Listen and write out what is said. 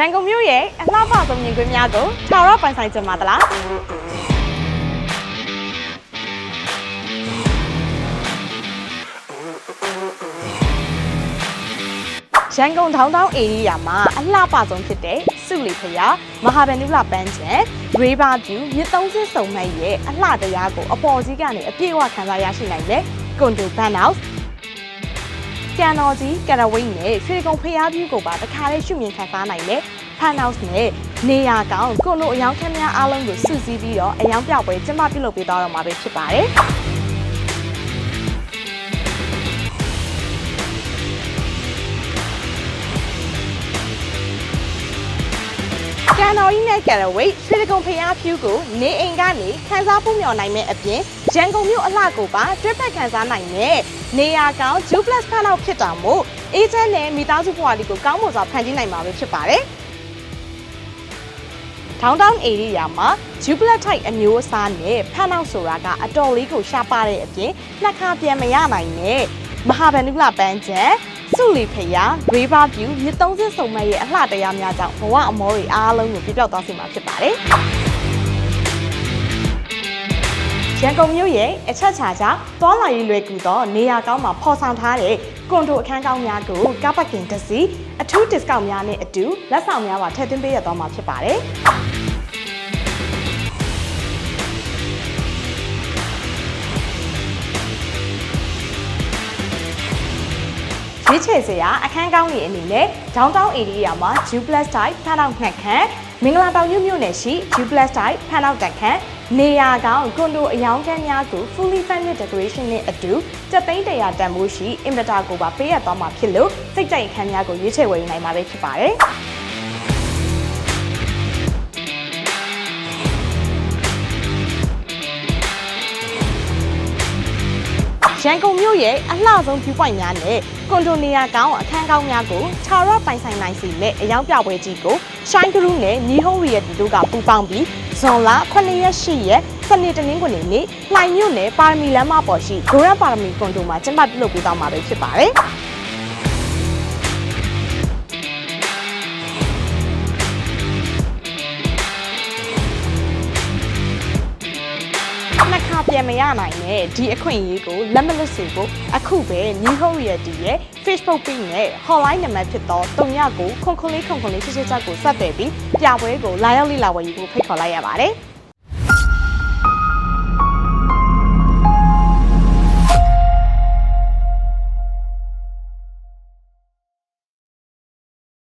ရန်ကုန်မြို့ရဲ့အလှပဆုံးမြင်ကွင်းများကိုထာဝရပိုင်ဆိုင်ကြမှာသလားရန်ကုန်ထောင်းတောင်းဧရိယာမှာအလှပဆုံးဖြစ်တဲ့စုလီဖျားမဟာဗန္ဓုလပန်းချံရေဘာပြူမြစ်သုံးစစ်စုံမတ်ရဲ့အလှတရားကိုအပေါ်ကြီးကနေအပြည့်အဝခံစားရရှိနိုင်တဲ့ကွန်ဒိုဘန်နောက် ကန်တော်ကြီးကရဝိတ်နဲ့ရွှေကုံဖျားပြူကိုပါတခါလေးရှုမြင်ခံစားနိုင်တဲ့ဖန်နောက်နဲ့နေရာကောင်းကွန်ဒိုအယောင်ခမ်းများအားလုံးကိုစုစည်းပြီးတော့အယောင်ပြပွဲကျင်းပပြုလုပ်ပေးသွားတော့မှာပဲဖြစ်ပါတယ် ကန်တော်ကြီးနဲ့ကရဝိတ်ရွှေတကုံဖျားဖြူကိုနေအိမ်ကနေခန်းစားဖို့မျှော်နိုင်မဲ့အပြင်ရန်ကုန်မြို့အလှကိုပါတွဲဖက်ခန်းစားနိုင်တဲ့နေရာကောင်း Duplex ဖန်နောက်ဖြစ်တာမို့အေဂျင့်နဲ့မိသားစုဘဝလေးကိုကောင်းမွန်စွာဖန်တီးနိုင်မှာပဲဖြစ်ပါတယ်။ Downtown area မှာ Duplex type အမျိုးအစားနဲ့ဖန်နောက်ဆိုတာကအတော်လေးကိုရှားပါတဲ့အပြင်နှစ်ခါပြန်မရနိုင်တဲ့မဟာဗန္ဓုလပန်းချံ စုလီဖျား River View မြစ်သုံးစစ်စုံမတ်ရဲ့အလှတရားများကြောင့်ဘဝအမောတွေအားလုံးကိုပြပြောက်သွားစေမှာဖြစ်ပါတယ်။ရန်ကုန်မြို့ရဲ့အချက်ချာချာသွားလာရေးလွယ်ကူသောနေရာကောင်းမှာဖော်ဆောင်ထားတဲ့ကွန်ဒိုအခန်းကောင်းများကိုကားပကင်တစ်စီးအထူး discount များနဲ့အတူလက်ဆောင်များပါထည့်သွင်းပေးရသွားမှာဖြစ်ပါတယ်။ ရွေးချယ်စရာအခန်းကောင်းတွေအနေနဲ့ Downtown area မှာ Duplex type ဖန်အောင်နှက်ခမ်းမင်္ဂလာတောင်မြို့မြို့နယ်ရှိ Duplex type ဖန်အောင်တက်ခမ်းနေရာကောင်းကွန်ဒိုအယောင်ခန်းများကို fully furnished decoration နဲ့အတူစက်သိန်းတရာတန်ဖိုးရှိ inverter ကိုပါပေးရသွားမှာဖြစ်လို့စိတ်ကြိုက်အခန်းများကိုရွေးချယ်ဝယ်ယူနိုင်မှာပဲဖြစ်ပါတယ်။ ရန်ကုန်မြို့ရဲ့အလှဆုံး view point များနဲ့ကွန်ဒိုနီယာကောင်းအခန်းကောင်းများကိုခြာရပိုင်ဆိုင်နိုင်စီမဲ့အယောင်ပြပွဲကြီးကို Shine Group နဲ့ New Home Realty တို့ကပူးပေါင်းပြီးဇွန်လ9ရက်10ရက်စနေတနင်္ဂနွေနေ့လှိုင်မြို့နယ်ပါရမီလမ်းမပေါ်ရှိဂိုရပါရမီကွန်ဒိုမှာကျင်းပပြုလုပ်ပေးသွားမှာပဲဖြစ်ပါတယ်။ နှစ်ခါပြန်မရနိုင်တဲ့ဒီအခွင့်အရေးကိုလက်မလွတ်စေဖို့အခုပဲ New Hope Realty ရဲ့ Facebook page နဲ့ hotline နံပါတ်ဖြစ်သော39ကိုခွန်ခွန်လေးခွန်ခွန်လေးချစ်ချစ်ချက်ကိုဆက်သွယ်ပြီးပြပွဲကိုလာရောက်လေ့လာဝယ်ယူဖို့ဖိတ်ခေါ်လိုက်ရပါတယ်။